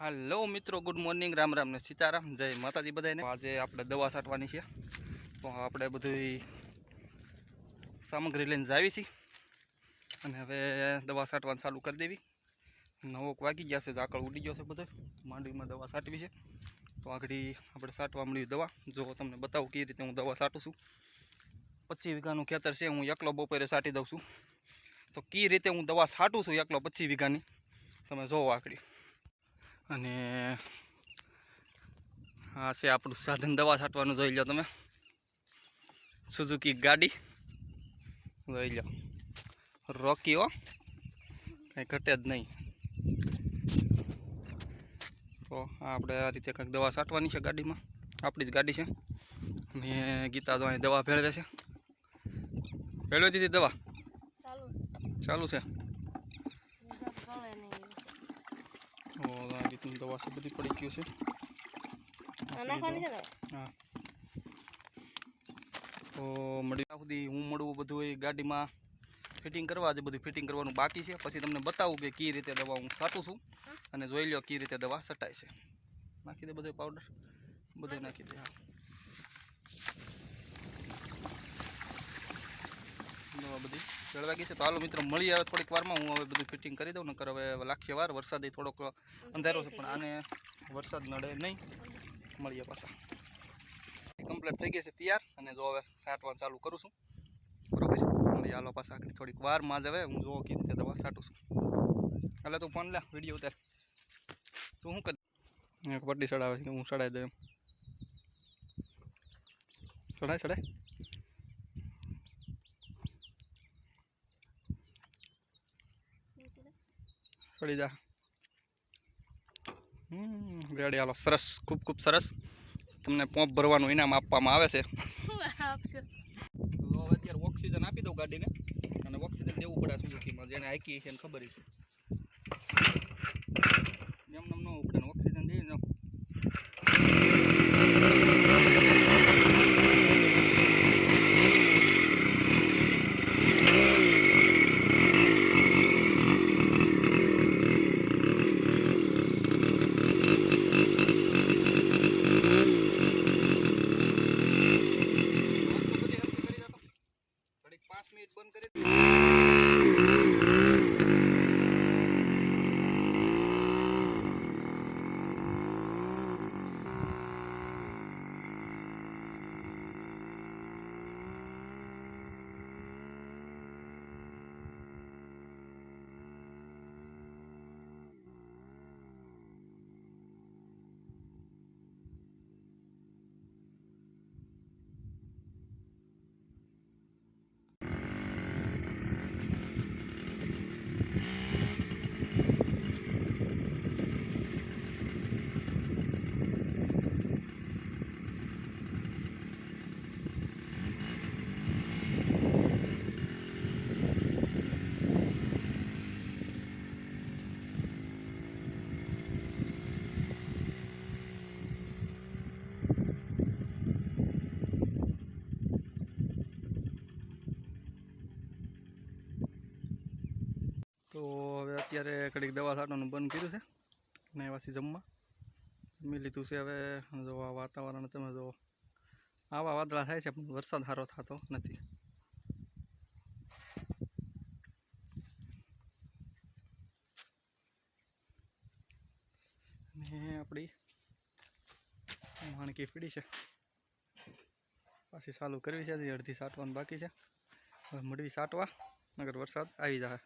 હાલો મિત્રો good morning Ram Ram ને સીતારામ. જય માતાજી બધાને આજે આપણે દવા છાંટવાની છે. તો આપણે બધી સામગ્રી લઈને જાવી છીએ. અને હવે દવા છાંટવાનું ચાલુ કરી દેવી. નવોક વાગી ગયા છે, ઝાકળ ઉડી ગયો છે બધો. માંડવીમાં દવા છાંટવી છે. તો આગળ આપણે છાંટવા મળ્યું દવા. જો તમને બતાવું કઈ રીતે હું દવા છાંટું છું. પચીસ વીઘાનું ખેતર છે, હું એકલો બપોરે છાંટી દઉં છું. તો કઈ રીતે હું દવા છાંટું છું એકલો પચીસ વીઘાની? તમે જોવો આકડી અને આ છે આપણું સાધન દવા છાંટવાનું જોઈ લો તમે. સુઝુકી ગાડી. જોઈ લો. રોકી હો. કંઈ ઘટે જ નહીં. તો આપણે આ રીતે કંઈક દવા છાંટવાની છે ગાડીમાં. આપણી જ ગાડી છે. અને ગીતા તો અહીં દવા ભેળવે છે. ભેળવી દીધી દવા? ચાલુ. છે. રીતની દવા છે બધી પડી ગયું છે. હા તો મળી સુધી હું મળું બધું એ ગાડીમાં. ફિટિંગ કરવા જે બધું ફિટિંગ કરવાનું બાકી છે. પછી તમને બતાવું કે કઈ રીતે દવા હું છાંટું છું. અને જોઈ લો કઈ રીતે દવા છટાય છે. નાખી દે બધો પાવડર બધું નાખી દે હા દવા ચડવા છે તો હાલો મિત્રો, મળી આવે થોડીક વારમાં. હું હવે બધું ફિટિંગ કરી દઉં ને કર હવે લાખી વાર. વરસાદ થોડોક અંધારો છે, પણ આને વરસાદ નડે નહીં. મળીએ પાછા. કમ્પ્લીટ થઈ ગઈ છે તૈયાર, અને જો હવે છાંટવાનું ચાલુ કરું છું. બરોબર મળી હાલો પાછા આગળ થોડીક વારમાં જ હવે હું જોઉં કેવી રીતે દવા છાંટું છું. એટલે તું ફોન લે વીડિયો ઉતાર. તું શું કરી? પટ્ટી ચડાવે છે, હું ચડાવી દઉં એમ. ચડાય ચડાય. જા હમ રેડી હાલો સરસ ખૂબ ખૂબ સરસ. તમને પોંપ ભરવાનું ઇનામ આપવામાં આવે છે. અત્યારે ઓક્સિજન આપી દઉં ગાડીને. અને ઓક્સિજન દેવું પડે સુઝુકીમાં જેને હાકી છે ખબર છે એમ નમ ન ઉપડે ને ઓક્સિજન દઈ ને ઘડીક પાંચ મિનિટ બંધ કરી તો હવે અત્યારે ઘડીક દવા છાંટવાનું બંધ કર્યું છે ને વાસી જમવા. જમી લીધું છે હવે. જો આ વાતાવરણ તમે જો આવા વાદળા થાય છે, પણ વરસાદ સારો થતો નથી. ને આપણી માણકી પીડી છે. પાછી ચાલુ કરવી છે, હજી અડધી સાટવાનું બાકી છે. હવે મડવી સાટવા નગર વરસાદ આવી જાય.